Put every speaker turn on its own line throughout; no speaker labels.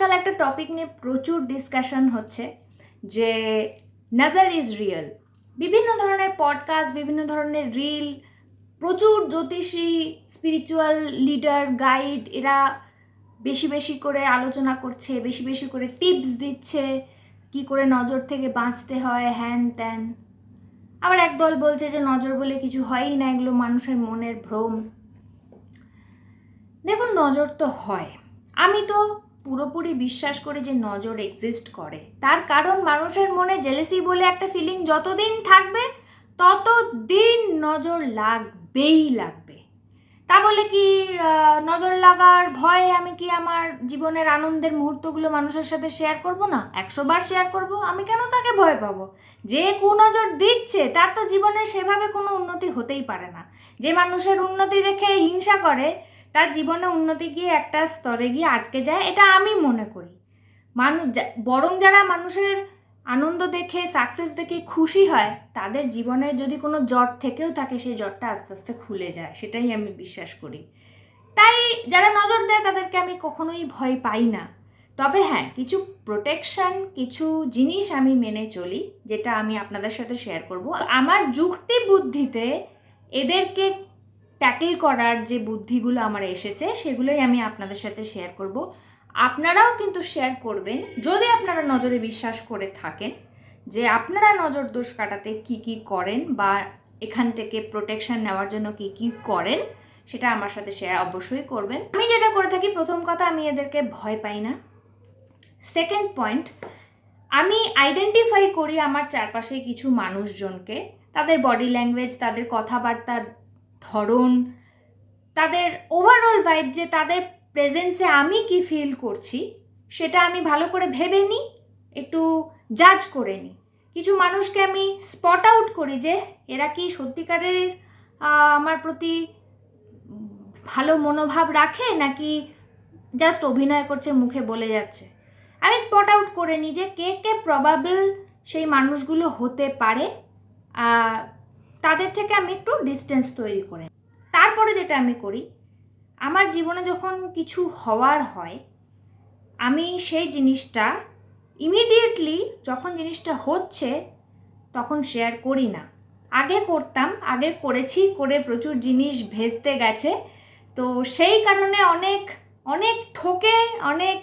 আজকাল একটা টপিক নিয়ে প্রচুর ডিসকাশন হচ্ছে যে নাজার ইজ রিয়েল বিভিন্ন ধরনের পডকাস্ট বিভিন্ন ধরনের রিল প্রচুর জ্যোতিষী স্পিরিচুয়াল লিডার গাইড এরা বেশি বেশি করে আলোচনা করছে, বেশি বেশি করে টিপস দিচ্ছে, কি করে নজর থেকে বাঁচতে হয়, হ্যান ত্যান। আবার একদল বলছে যে নজর বলে কিছু হয়ই না, এগুলো মানুষের মনের ভ্রম। দেখুন, নজর তো হয়। আমি তো পুরোপুরি বিশ্বাস করি যে নজর এক্সিস্ট করে। তার কারণ মানুষের মনে জেলেসি বলে একটা ফিলিং যতদিন থাকবে, ততদিন নজর লাগবেই লাগবে। তা বলে কি নজর লাগার ভয়ে আমি কি আমার জীবনের আনন্দের মুহূর্তগুলো মানুষের সাথে শেয়ার করব না? একশো বার শেয়ার করব? আমি কেন তাকে ভয় পাবো? যে কুনজর দিচ্ছে, তার তো জীবনে সেভাবে কোনো উন্নতি হতেই পারে না। যে মানুষের উন্নতি দেখে হিংসা করে তার জীবনে উন্নতি গিয়ে একটা স্তরে গিয়ে আটকে যায়, এটা আমি মনে করি। মানুষ বরং যারা মানুষের আনন্দ দেখে সাকসেস দেখে খুশি হয়, তাদের জীবনে যদি কোনো জট থেকেও থাকে, সেই জটটা আস্তে আস্তে খুলে যায়, সেটাই আমি বিশ্বাস করি। তাই যারা নজর দেয়, তাদেরকে আমি কখনোই ভয় পাই না। তবে হ্যাঁ কিছু প্রোটেকশন কিছু জিনিস আমি মেনে চলি, যেটা আমি আপনাদের সাথে শেয়ার করব। আমার যুক্তি বুদ্ধিতে এদেরকে ট্যাকেল করার যে বুদ্ধিগুলো আমার এসেছে, সেগুলোই আমি আপনাদের সাথে শেয়ার করব। আপনারাও কিন্তু শেয়ার করবেন, যদি আপনারা নজরে বিশ্বাস করে থাকেন যে আপনারা নজর দোষ কাটাতে কি কি করেন বা এখান থেকে প্রোটেকশন নেওয়ার জন্য কি কি করেন, সেটা আমার সাথে শেয়ার অবশ্যই করবেন। আমি যেটা করে থাকি, প্রথম কথা আমি এদেরকে ভয় পাই না। সেকেন্ড পয়েন্ট আমি আইডেন্টিফাই করি আমার চারপাশে কিছু মানুষজনকে, তাদের বডি ল্যাঙ্গুয়েজ তাদের কথাবার্তার ধরন, তাদের ওভারঅল ভাইব যে তাদের প্রেজেন্সে আমি কি ফিল করছি, সেটা আমি ভালো করে ভেবে নিই একটু জাজ করে নিই কিছু মানুষকে আমি স্পট আউট করি যে, এরা কি সত্যিকারের আমার প্রতি ভালো মনোভাব রাখে, নাকি জাস্ট অভিনয় করছে, মুখে বলে যাচ্ছে? আমি স্পট আউট করে নিই যে, কে কে প্রবাবল সেই মানুষগুলো হতে পারে তাদের থেকে আমি একটু ডিস্টেন্স তৈরি করে তারপরে যেটা আমি করি, আমার জীবনে যখন কিছু হওয়ার হয়, আমি সেই জিনিসটা ইমিডিয়েটলি যখন জিনিসটা হচ্ছে, তখন শেয়ার করি না। আগে করতাম, আগে করেছি, করে প্রচুর জিনিস ভেস্তে গেছে। তো সেই কারণে অনেক অনেক ঠকে, অনেক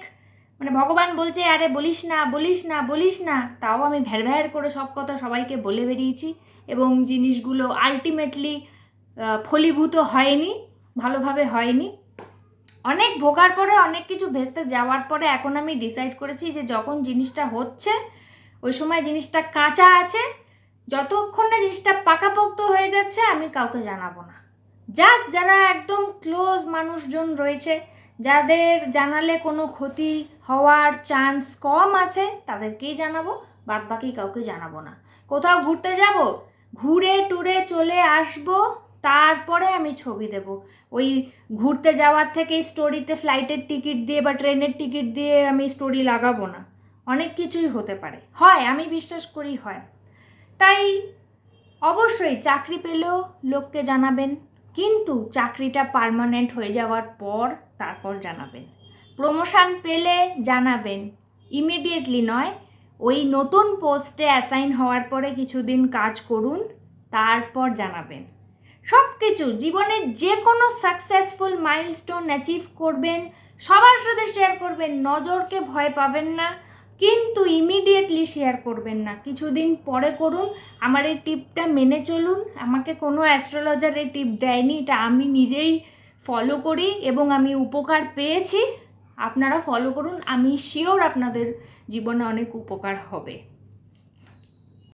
মানে ভগবান বলছে, আরে বলিস না বলিস না বলিস না। তাও আমি ভ্যার ভ্যার করে সব কথা সবাইকে বলে বেরিয়েছি এবং জিনিসগুলো আলটিমেটলি ফলীভূত হয়নি, ভালোভাবে হয়নি। অনেক ভোগার পরে, অনেক কিছু ভেস্তে যাওয়ার পরে এখন আমি ডিসাইড করেছি যে যখন জিনিসটা হচ্ছে, ওই সময় জিনিসটা কাঁচা আছে, যতক্ষণ না জিনিসটা পাকাপোক্ত হয়ে যাচ্ছে, আমি কাউকে জানাব না। জাস্ট যারা একদম ক্লোজ মানুষজন রয়েছে যাদের জানালে কোনো ক্ষতি হওয়ার চান্স কম আছে, তাদেরকেই জানাব বাদ বাকি কাউকে জানাব না। কোথাও ঘুরতে যাব, ঘুরে টুরে চলে আসব, তারপরে আমি ছবি দেব। ওই ঘুরতে যাওয়ার থেকে স্টোরিতে ফ্লাইটের টিকিট দিয়ে বা ট্রেনের টিকিট দিয়ে আমি স্টোরি লাগাবো না। অনেক কিছুই হতে পারে। হয়, আমি বিশ্বাস করি হয়। তাই অবশ্যই চাকরি পেলেও লোককে জানাবেন কিন্তু চাকরিটা পার্মানেন্ট হয়ে যাওয়ার পর তারপর জানাবেন। প্রমোশন পেলে জানাবেন। ইমিডিয়েটলি নয়, ওই নতুন পোস্টে অ্যাসাইন হওয়ার পরে কিছুদিন কাজ করুন, তারপর জানাবেন। সব কিছু জীবনের যে কোনো সাকসেসফুল মাইলস্টোন অ্যাচিভ করবেন, সবার সাথে শেয়ার করবেন, নজরকে ভয় পাবেন না। কিন্তু ইমিডিয়েটলি শেয়ার করবেন না। কিছুদিন পরে করুন, আমার এই টিপটা মেনে চলুন। আমাকে কোনো অ্যাস্ট্রোলজার এই টিপ দেয়নি, এটা আমি নিজেই ফলো করি এবং আমি উপকার পেয়েছি। আপনারা ফলো করুন, আমি শিওর আপনাদের জীবনে অনেক উপকার হবে।